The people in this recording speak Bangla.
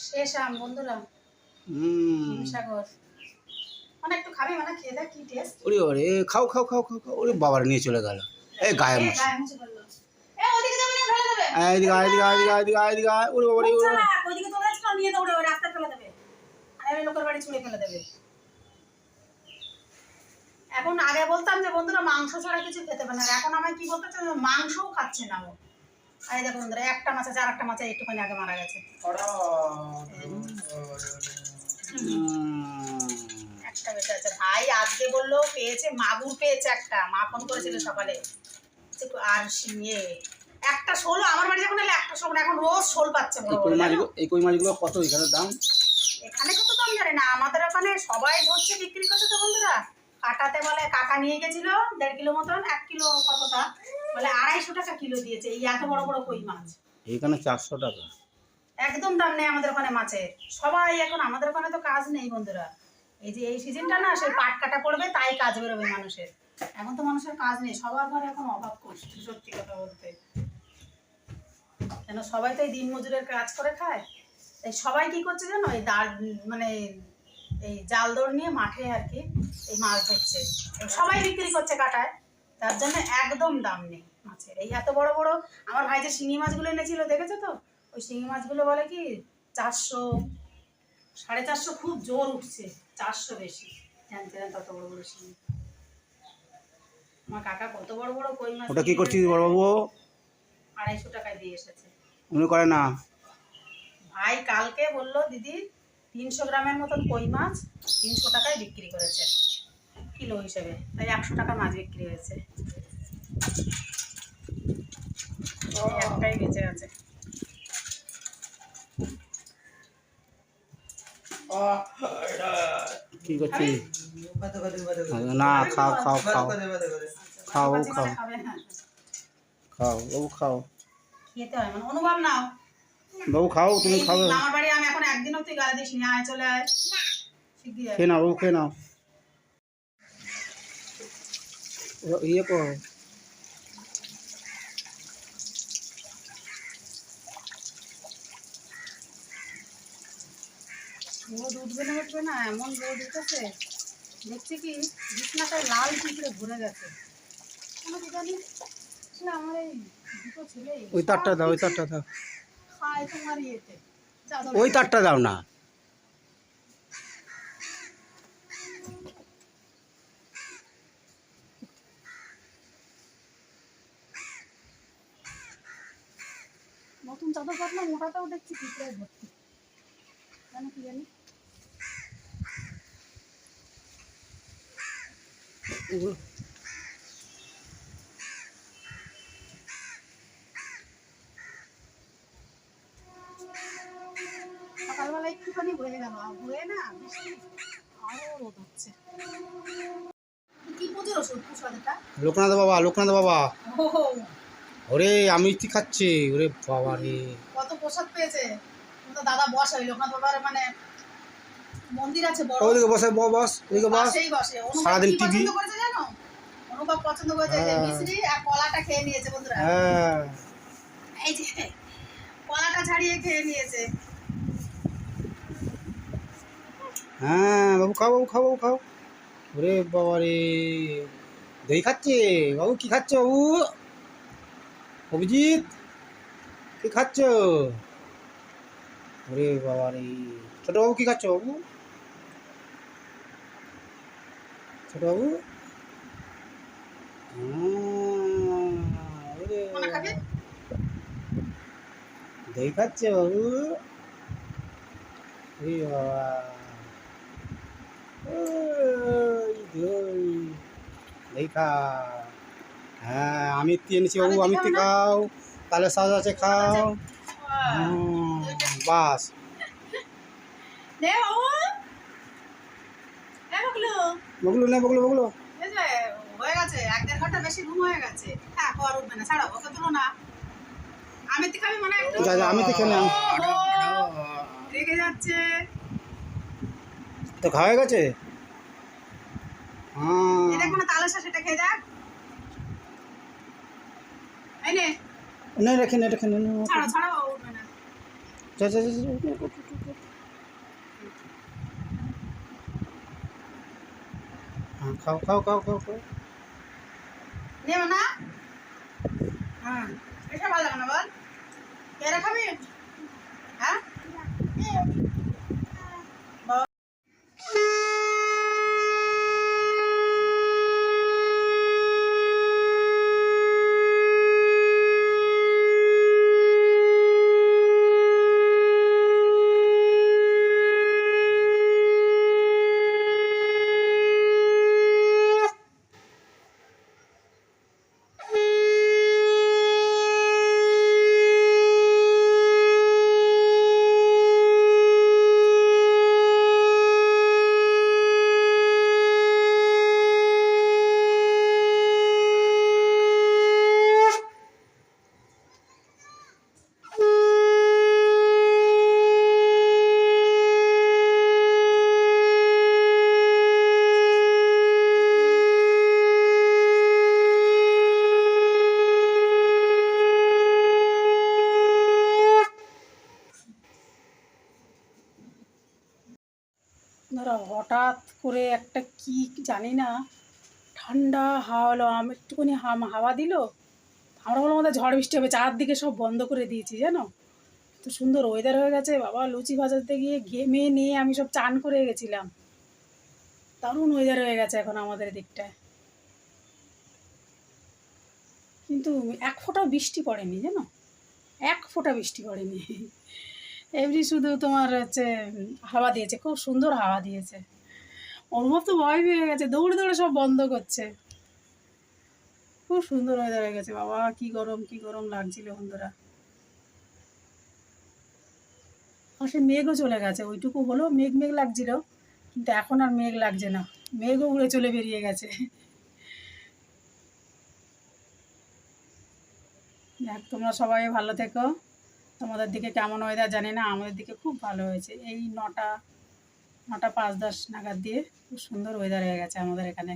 শেষ আম বন্ধুরা হুম। মানে একটু খাবি মানে খেয়ে দেখ কি টেস্ট ওরে ওরে খাও খাও খাও খাও খাও। ওরে বাবার নিয়ে চলে গেল। এই গায়ে মুছ। গায়ে মুছে ফেলল। এ ওদিকে যাবে না ফেলে দেবে এদিকে আয়, এদিকে আয়, এদিকে আয়, এদিকে আয়, এদিকে আয়। ওরে বাবা রে ওরে বাবা। চালাক, ওইদিকে চলে যাচ্ছে না, নিয়ে দৌড়ে ওই রাস্তায় ফেলে দেবে। আর লোকের বাড়ি ছুঁড়ে ফেলে দেবে। এখন আগে বলতাম যে বন্ধুরা মাংস ছাড়া কিছু খেতে পারে না। এখন আমায় কি বলতে মাংসও খাচ্ছে না ও। আর এই দেখো বন্ধুরা একটা মাছ আছে আর একটা মাছ একটুখানি আগে মারা গেছে। একটা বেঁচে আছে। ভাই আজকে বলল পেয়েছে মাগুর পেয়েছে একটা। মা ফোন করেছিল সকালে। একটু আর একটা শোল আমার বাড়ি যখন এলে একটা শোল এখন রোজ শোল পাচ্ছে এই কই মাছগুলো কত এখানে দাম? এখানে কত দাম জানি না। আমাদের ওখানে সবাই ধরছে বিক্রি করছে তো বন্ধুরা। কাটাতে বলে কাকা নিয়ে গেছিল দেড় কিলো মতন এক কিলো কতটা? বলে আড়াইশো টাকা কিলো দিয়েছে এই এত বড় বড় কই মাছ? এইখানে চারশো টাকা। একদম দাম নেই আমাদের ওখানে মাছের। সবাই এখন আমাদের ওখানে তো কাজ নেই বন্ধুরা। এই যে এই সিজনটা না সেই পাট কাটা পড়বে তাই কাজ বেরোবে মানুষের। এখন তো মানুষের কাজ নেই সবার ঘরে এখন অভাব করছে সত্যি কথা বলতে। কেন সবাই তো এই দিন মজুরের কাজ করে খায়। তাই সবাই কি করছে জানো এই দাল মানে এই জাল দৌড় নিয়ে মাঠে আর কি এই মাছ ধরছে। সবাই বিক্রি করছে কাটায়। তার জন্য একদম দাম নেই মাছের। এই এত বড় বড় আমার ভাই যে শিঙি মাছগুলো এনেছিল দেখেছ তো? ওই শিঙি মাছগুলো বলে কি চারশো সাড়ে চারশো খুব জোর উঠছে চারশো বেশি। জানতে তত বড় বড় শিঙি। আমার কাকা কত বড় বড় কই মাছ ওটা কি করছিস বড়বাবু? আড়াইশো টাকায় দিয়ে এসেছে। উনি করে না। ভাই কালকে বলল দিদি তিনশো গ্রামের মতন কই মাছ তিনশো টাকায় বিক্রি করেছে। কিলো হিসেবে। তাই একশো টাকা মাছ বিক্রি হয়েছে। একটাই বেঁচে আছে। কি করছিস? না খাও খাও খাও। খাও খাও। মাঝে খাবে খাও বাবু খাও। খেতে হয় মানে অনুভব নাও। বাবু খাও তুমি খাবে। আমার বাড়ি আমি এখন একদিনও তুই গালা দিস নি আয় চলে আয়। খেয়ে নাও বাবু খেয়ে নাও ও- ইয়ে কর রোদ উঠবে না উঠবে না এমন রোদ উঠেছে। দেখছি কি বিছনাটায় লাল পিঁপড়ে ভরে গেছে। কেন কি জানি আমার এই দুটো ছেলে ওই তারটা দাও ওই তারটা দাও। খায় তোমার ইয়েতে ওই তারটা দাও না। নতুন চাদর পাতলাম দেখছি পিঁপড়ে ভর্তি। কেন কি জানি? সকালবেলা একটুখানি হয়ে গেল হয়ে না বৃষ্টি আরও রোদ হচ্ছে। কি পুজোর ওষুধ লোকনাথ বাবা লোকনাথ বাবা। ওরে আমি কি খাচ্ছি। ওরে বাবা রে। কত প্রসাদ পেয়েছে? তো দাদা বসে ওই লোকনাথ বাবার মানে মন্দির আছে বড়। ওইদিকে বসে বস ওইদিকে বস। পাশেই বসে। সারাদিন পছন্দ করেছে জানো? অনুভব পছন্দ করেছে যে হ্যাঁ। মিশ্রি আর কলাটা খেয়ে নিয়েছে বন্ধুরা। হ্যাঁ। এই যে কলাটা ছাড়িয়ে খেয়ে নিয়েছে। হ্যাঁ বাবু খাও বাবু খাও বাবু খাও। ওরে বাবা রে। দই খাচ্ছে? বাবু কি খাচ্ছে বাবু? অভিজিৎ কি খাচ্ছ ওরে বাবা রে ছোট বাবু কি খাচ্ছ বাবু ছোট বাবু আহ, ওরে কোনা খাবে দই খাচ্ছে বাবু ওরে বাবা ওই দই দই খা হ্যাঁ আমি এনেছি বাবু আমি খাও তাহলে সাজ আছে খাও। বাস। বগলো না বগলো বগলো হয়ে গেছে। এক দেড় ঘণ্টা বেশি ঘুম হয়ে গেছে। হ্যাঁ পর উঠবে না। ছাড়ো ওকে তুলো না। আমি তো খাবি মানে একটু? যা যা আমি তো খেলাম। রেগে যাচ্ছে। তো খাওয়া গেছে? হ্যাঁ এটা কোনো সেটা খেয়ে যাক। এই নে রেখে না রেখে না ছাড়ো ছাড়ো উঠবে না। হ্যাঁ খাও খাও খাও খাও খাও নেব না হ্যাঁ এটা ভালো লাগে না বল কেরা খাবি ধরো হঠাৎ করে একটা কি জানি না, ঠান্ডা হাওয়া হলো আমি, একটুখানি হাম, হাওয়া দিল? আমরা বললাম, আমাদের ঝড় বৃষ্টি হবে, চারদিকে সব বন্ধ করে দিয়েছি, জানো? তো সুন্দর ওয়েদার হয়ে গেছে, বাবা, লুচি ভাজাতে গিয়ে ঘেমে নিয়ে আমি সব চান করে গেছিলাম। দারুণ ওয়েদার হয়ে গেছে এখন আমাদের দিকটায় কিন্তু এক ফোঁটাও বৃষ্টি পড়েনি, জানো? এক ফোঁটা বৃষ্টি পড়েনি। এমনি শুধু তোমার হচ্ছে, হাওয়া দিয়েছে, খুব সুন্দর হাওয়া দিয়েছে। অনুভব তো ভয় পেয়ে গেছে, দৌড়ে দৌড়ে সব বন্ধ করছে। খুব সুন্দর হয়ে হয়ে গেছে, বাবা, কি গরম কি গরম লাগছিল বন্ধুরা। পাশে মেঘও চলে গেছে, ওইটুকু হলো মেঘ মেঘ লাগছিল, কিন্তু এখন আর মেঘ লাগছে না, মেঘও উড়ে চলে বেরিয়ে গেছে। যাক, তোমরা সবাই ভালো থেকো। তোমাদের দিকে কেমন ওয়েদার জানি না, আমাদের দিকে খুব ভালো হয়েছে। এই নটা নটা পাঁচ দশ নাগাদ দিয়ে খুব সুন্দর ওয়েদার হয়ে গেছে আমাদের এখানে।